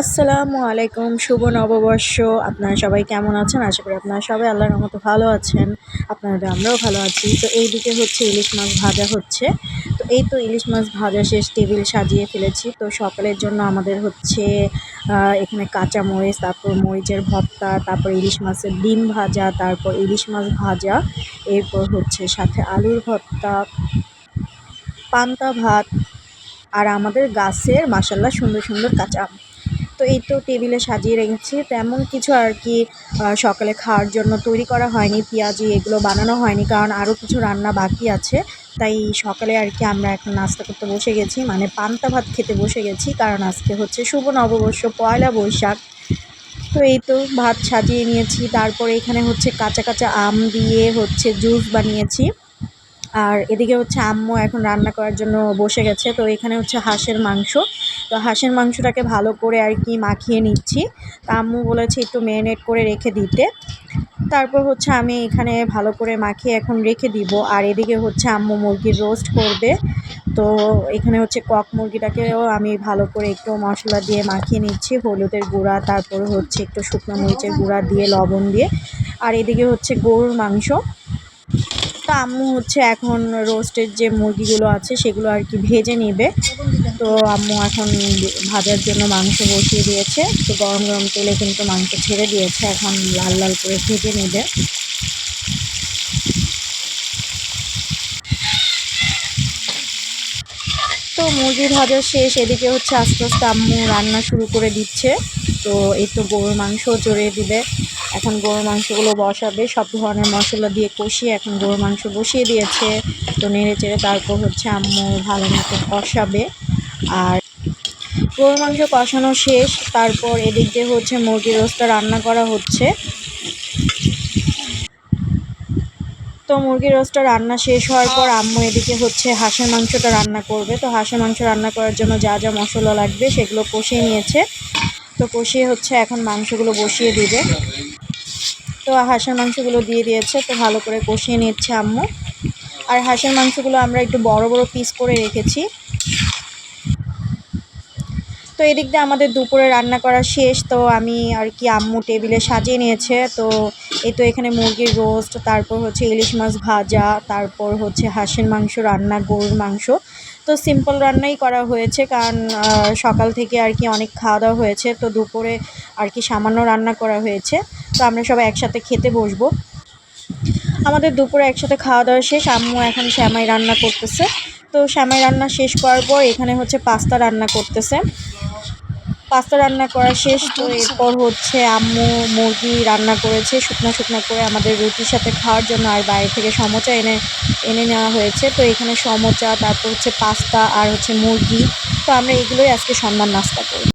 আসসালামু আলাইকুম, শুভ নববর্ষ। আপনারা সবাই কেমন আছেন? আশা করি আপনারা সবাই আল্লাহর মতো ভালো আছেন। আপনারা আমরাও ভালো আছি। তো এইদিকে হচ্ছে ইলিশ মাছ ভাজা হচ্ছে। তো এই তো ইলিশ মাছ ভাজা শেষ টেবিল সাজিয়ে ফেলেছি। তো সকালের জন্য আমাদের হচ্ছে এখানে কাঁচা মরিচ তারপর মরিচের ভর্তা, তারপর ইলিশ মাছের ডিম ভাজা, তারপর ইলিশ মাছ ভাজা, এরপর হচ্ছে সাথে আলুর ভর্তা, পান্তা ভাত, আর আমাদের গাছের মাসাল্লা সুন্দর সুন্দর কাঁচা আম। তো এই তো টেবিলে সাজিয়ে রেখেছি। তেমন কিছু আর কি সকালে খাওয়ার জন্য তৈরি করা হয়নি, পেঁয়াজি এগুলো বানানো হয়নি, কারণ আরও কিছু রান্না বাকি আছে। তাই সকালে আর কি আমরা এখন নাস্তা করতে বসে গেছি মানে পান্তা ভাত খেতে বসে গেছি, কারণ আজকে হচ্ছে শুভ নববর্ষ, পয়লা বৈশাখ। তো এই তো ভাত সাজিয়ে নিয়েছি, তারপরে এখানে হচ্ছে কাঁচা কাঁচা আম দিয়ে হচ্ছে জুস বানিয়েছি। আর এদিকে হচ্ছে আম্মু এখন রান্না করার জন্য বসে গেছে, তো এখানে হচ্ছে হাঁসের মাংস। তো হাঁসের মাংসটাকে ভালো করে আর কি মাখিয়ে নিচ্ছি। তা আম্মু বলেছে একটু ম্যারিনেট করে রেখে দিতে। তারপর হচ্ছে আমি এখানে ভালো করে মাখিয়ে এখন রেখে দিব। আর এদিকে হচ্ছে আম্মু মুরগির রোস্ট করবে। তো এখানে হচ্ছে কক মুরগিটাকেও আমি ভালো করে একটু মশলা দিয়ে মাখিয়ে নিচ্ছি, হলুদের গুঁড়া, তারপর হচ্ছে একটু শুকনো মরিচের গুঁড়া দিয়ে, লবণ দিয়ে। আর এদিকে হচ্ছে গরুর মাংস। তো আম্মু হচ্ছে এখন রোস্টের যে মুরগিগুলো আছে সেগুলো আর কি ভেজে নেবে। তো আম্মু এখন ভাজার জন্য মাংস বসিয়ে দিয়েছে। তো গরম গরম তেলে কিন্তু মাংস ছেড়ে দিয়েছে। এখন লাল লাল করে ভেজে নেবে। তো মুরগি ভাজা শেষ, এদিকে হচ্ছে আস্তে আস্তে আম্মু রান্না শুরু করে দিচ্ছে। তো এই তো গরুর মাংস জড়িয়ে দিবে। এখন গরুর মাংসগুলো বসাবে, সব ধরনের মশলা দিয়ে কষিয়ে এখন গরুর মাংস বসিয়ে দিয়েছে। তো নেড়ে চেড়ে তারপর হচ্ছে আম্মু ভালো মতো কষাবে। আর গরুর মাংস কষানো শেষ, তারপর এদিক দিয়ে হচ্ছে মুরগির রোস্টটা রান্না করা হচ্ছে। তো মুরগির রোস্টটা রান্না শেষ হওয়ার পর আম্মু এদিকে হচ্ছে হাঁসের মাংসটা রান্না করবে। তো হাঁসের মাংস রান্না করার জন্য যা যা মশলা লাগবে সেগুলো কষিয়ে নিয়েছে। তো কষিয়ে হচ্ছে এখন মাংসগুলো বসিয়ে দিবে। তো হাঁসের মাংসগুলো দিয়ে দিয়েছে, তো ভালো করে কষিয়ে নিচ্ছে আম্মু। আর হাঁসের মাংসগুলো আমরা একটু বড় বড় পিস করে রেখেছি। তো এদিক দিয়ে আমাদের দুপুরে রান্না করা শেষ, তো আমি আর কি আম্মু টেবিলে সাজিয়ে নিয়েছে। তো এই তো এখানে মুরগির রোস্ট তারপর হচ্ছে ইলিশ মাছ ভাজা, তারপর হচ্ছে হাঁসের মাংস রান্না, গরুর মাংস। তো সিম্পল রান্নাই করা হয়েছে, কারণ সকাল থেকে আর কি অনেক খাওয়া দাওয়া হয়েছে, তো দুপুরে আর কি সামান্য রান্না করা হয়েছে। তো আমরা সবাই একসাথে খেতে বসবো। আমাদের দুপুরে একসাথে খাওয়া দাওয়া শেষ, আম্মু এখন শ্যামাই রান্না করতেছে। তো শ্যামাই রান্না শেষ করার পর এখানে হচ্ছে পাস্তা রান্না করতেছে। পাস্তা রান্না করা শেষ তো এরপর হচ্ছে আম্মু মুরগি রান্না করেছে শুকনো শুকনো করে আমাদের রুটির সাথে খাওয়ার জন্য আর বাইরে থেকে সমোচা এনে এনে নেওয়া হয়েছে। তো এখানে সমোচা তারপর হচ্ছে পাস্তা আর হচ্ছে মুরগি। তো আমরা এগুলোই আজকে সন্ধ্যার নাস্তা করি